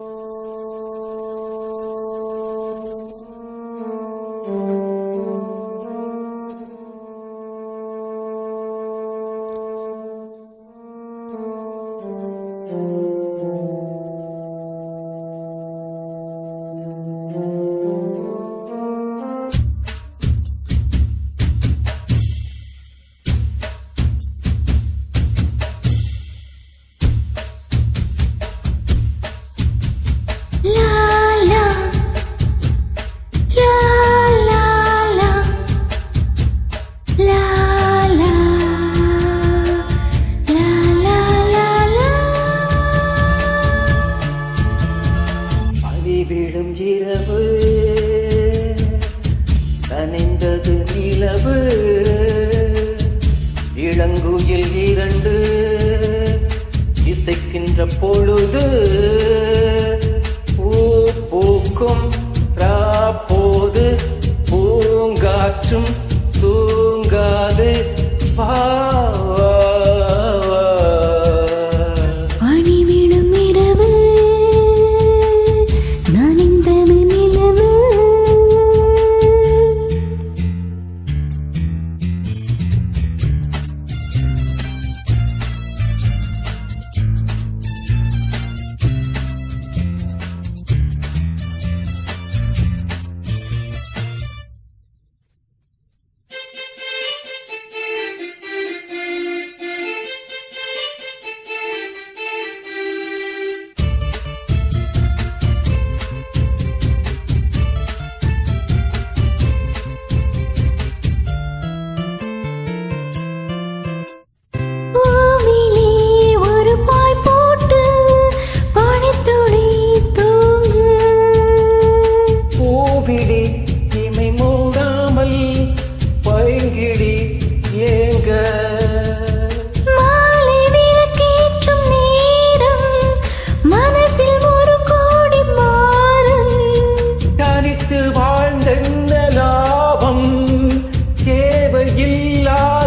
Oh. இரவு கனிந்தது நிலவு இளங்குயில் இரண்டு இசைக்கின்ற பொழுது பூ பூக்கும் போது பூங்காற்றும்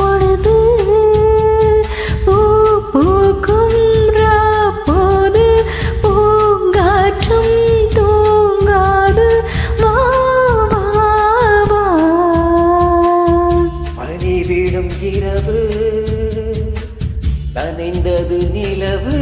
பொழுது பூ பூக்கும் போது பூங்காற்றும் தூங்காது. மணி வீடும் இரவு நனைந்தது நிலவு.